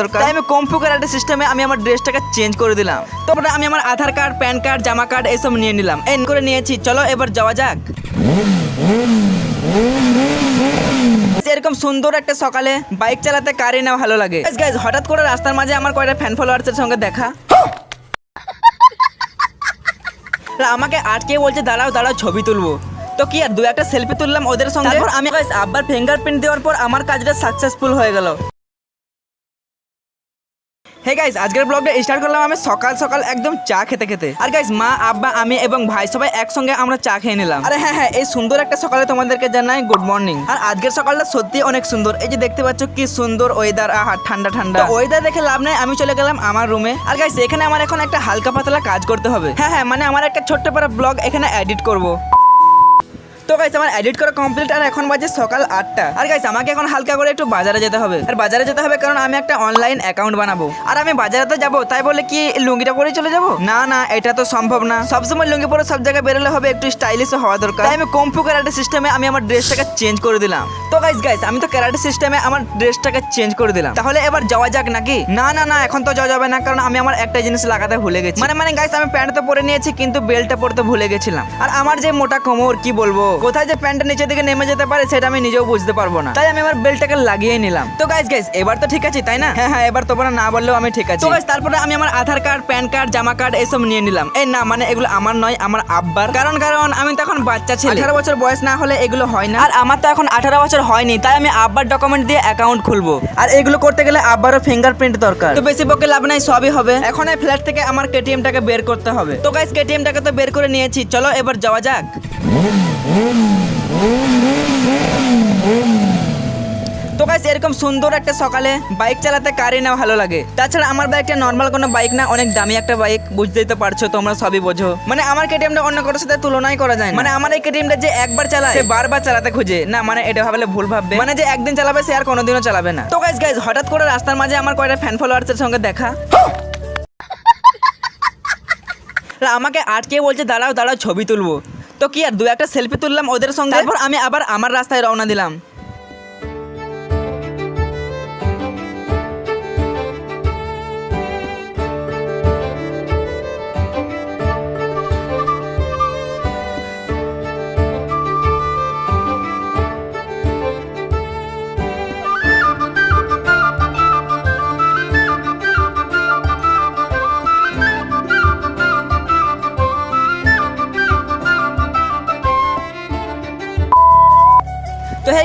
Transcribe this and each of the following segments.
দরকার। আমি কম্পিউটার সিস্টেমে আমি আমার ড্রেসটাকে চেঞ্জ করে দিলাম। তারপরে আমি আমার আধার কার্ড প্যান কার্ড জামা কার্ড এসব নিয়ে নিলাম। এন করে নিয়েছি। চলো এবার যাওয়া যাক। এরকম সুন্দর একটা সকালে বাইক চালাতে কারই না ভালো লাগে। হঠাৎ করে রাস্তার মাঝে আমার কয়টা ফ্যান ফলোয়ার্সের সঙ্গে দেখা? আমাকে আটকে বলছে দাঁড়াও দাঁড়াও ছবি তুলবো। তো কি আর দু একটা সেলফি তুললাম ওদের সঙ্গে। আমি আব্বার ফিঙ্গারপ্রিন্ট দেওয়ার পর আমার কাজটা সাকসেসফুল হয়ে গেল। হে গাইস আজকের ব্লগটা স্টার্ট করলাম আমি সকাল সকাল একদম চা খেতে খেতে। আর গাইস মা, আব্বা, আমি এবং ভাই সবাই একসঙ্গে আমরা চা খেয়ে নিলাম। আরে হ্যাঁ হ্যাঁ এই সুন্দর একটা সকালে তোমাদেরকে জানাই গুড মর্নিং আর আজকের সকালটা সত্যি অনেক সুন্দর। এই যে দেখতে পাচ্ছ কি সুন্দর ওয়েদার আহা, ঠান্ডা ঠান্ডা। ওয়েদার দেখে লাভ নেই, আমি চলে গেলাম আমার রুমে আর গাইস এখানে আমার এখন একটা হালকা পাতলা কাজ করতে হবে। হ্যাঁ হ্যাঁ মানে আমার একটা ছোট্ট পারা ব্লগ এখানে এডিট করব। তো গাইস আমার এডিট করা কমপ্লিট আর এখন বাজে সকাল আটটা। আর গাইস আমাকে এখন হালকা করে একটু বাজারে যেতে হবে। আর বাজারে যেতে হবে কারণ আমি একটা অনলাইন অ্যাকাউন্ট বানাবো। আর আমি বাজারে তো যাব, তাই বলে কি লুঙ্গিটা পরে চলে যাব? না না, এটা তো সম্ভব না। সবসময় লুঙ্গি পরে সব জায়গায় বেরোলে হবে, একটু স্টাইলিশ হওয়া দরকার। আমি কম্পু ক্যারাটে সিস্টেমে আমি আমার ড্রেসটাকে চেঞ্জ করে দিলাম। তো গাইস গাইস আমি তো ক্যারাটে সিস্টেমে আমার ড্রেসটাকে চেঞ্জ করে দিলাম। তাহলে এবার যাওয়া যাক নাকি? না না না, এখন তো যাওয়া যাবে না, কারণ আমি আমার একটা জিনিস লাগাতে ভুলে গেছি। মানে মানে গাইস আমি প্যান্ট তো পরে নিয়েছি, কিন্তু বেল্টটা পরতে ভুলে গেছিলাম। আর আমার যে মোটা কোমর, কি বলব? কোথায় যে প্যান্টটা নিচে দিকে নেমে যেতে পারে সেটা আমি নিজেও বুঝতে পারব না। তাই আমি আমার বেল্টটাকে লাগিয়ে নিলাম। তো গাইস গাইস এবার তো ঠিক আছে তাই না? হ্যাঁ হ্যাঁ এবার তোমরা না বললেও আমি ঠিক আছে। তো তারপরে আমি আমার আধার কার্ড প্যান কার্ড জামা কার্ড এসব নিয়ে নিলাম। এই না মানে এগুলো আমার নয় আমার আব্বার। কারণ কারণ আমি তো এখন বাচ্চা ছেলে। আঠারো বছর বয়স না হলে এগুলো হয় না। আর আমার তো এখন আঠারো বছর হয়নি তাই আমি আব্বার ডকুমেন্ট দিয়ে অ্যাকাউন্ট খুলবো। আর এগুলো করতে গেলে আব্বারও ফিঙ্গারপ্রিন্ট দরকার। তো বেশি পক্ষে লাভ নাই সবই হবে। এখন এই ফ্ল্যাট থেকে আমার কেটিএমটাকে বের করতে হবে। তো গাইস কেটিএমটাকে তো বের করে নিয়েছি। চলো এবার যাওয়া যাক। তো গাইস এরকম সুন্দর একটা সকালে বাইক চালাতে কারই না ভালো লাগে। তাছাড়া আমার বাইকটা নর্মাল কোনো বাইক না, অনেক দামি একটা বাইক বুঝতেই তো পারছ, তোমরা সবই বোঝো। মানে আমার কেটিএমটা অন্য কারোর সাথে তুলনাই করা যায় মানে আমার এই কেটিএমটা যে একবার চালায়, সে বারবার চালাতে খুঁজে। না মানে এটা ভাবলে ভুল ভাববে। মানে যে একদিন চালাবে, সে আর কোনোদিনও চালাবে না। তো গাইস গাইস হঠাৎ করে রাস্তার মাঝে আমার কয়টা ফ্যান ফলোয়ার্সের সঙ্গে দেখা? আমাকে আটকে বলছে, দাঁড়াও দাঁড়াও, ছবি তুলবো। তো কি আর দু একটা সেলফি তুললাম ওদের সঙ্গে? তারপর আমি আবার আমার রাস্তায় রওনা দিলাম।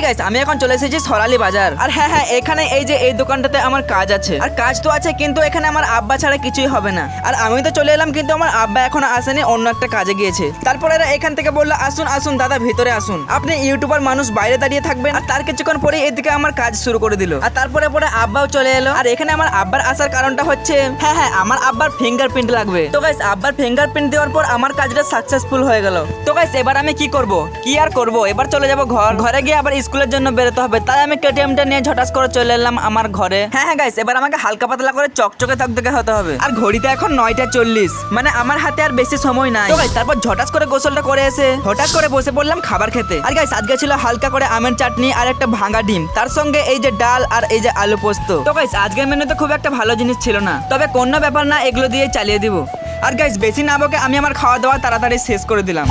গাইস আমি এখন চলে এসেছি সরালি বাজার। আর হ্যাঁ হ্যাঁ এখানে এই যে, এই দোকানটাতে আমার কাজ আছে। আর কাজ তো আছে, কিন্তু এখানে আমার আব্বা ছাড়া কিছুই হবে না। আর আমি তো চলে এলাম, কিন্তু আমার আব্বা এখন আসেনি, অন্য একটা কাজে গিয়েছে। তারপরে এরা এখান থেকে বলল, আসুন আসুন, দাদা, ভিতরে আসুন। আপনি ইউটিউবার মানুষ, বাইরে দাঁড়িয়ে থাকবেন। আর তার কিছুক্ষণ পরে এদিকে আমার কাজ শুরু করে দিল। আর তারপরে, পরে আব্বাও চলে এলো। আর এখানে আমার আব্বার আসার কারণটা হচ্ছে হ্যাঁ হ্যাঁ আমার আব্বার ফিঙ্গারপ্রিন্ট লাগবে। তো গাইস আব্বার ফিঙ্গারপ্রিন্ট দেওয়ার পর আমার কাজটা সাকসেসফুল হয়ে গেল। তো গাইস এবার আমি কি করব? কি আর করব? এবার চলে যাব ঘর। ঘরে গিয়ে আবার স্কুলের জন্য বেরোতে হবে। তাই আমি কেটিএমটা নিয়ে ঝটাস করে চলে এলাম আমার ঘরে। হ্যাঁ হ্যাঁ গাইস এবার আমাকে হালকা পাতলা করে চকচকে তকতকে হতে হবে। আর ঘড়িতে এখন নয়টা চল্লিশ। মানে আমার হাতে আর বেশি সময় নাই। গাইস তারপর ঝটাস করে গোসলটা করে এসে, হঠাৎ করে বসে পড়লাম খাবার খেতে। আর গাইস আজকে ছিল হালকা করে আমের চাটনি আর একটা ভাঙা ডিম। তার সঙ্গে এই যে ডাল আর এই যে আলু পোস্ত। তো গাইস আজকের মেনুতে খুব একটা ভালো জিনিস ছিল না। তবে কোনো ব্যাপার না, এগুলো দিয়ে চালিয়ে দিব। আর গাইস বেশি না বকে আমি আমার খাওয়া দাওয়া তাড়াতাড়ি শেষ করে দিলাম।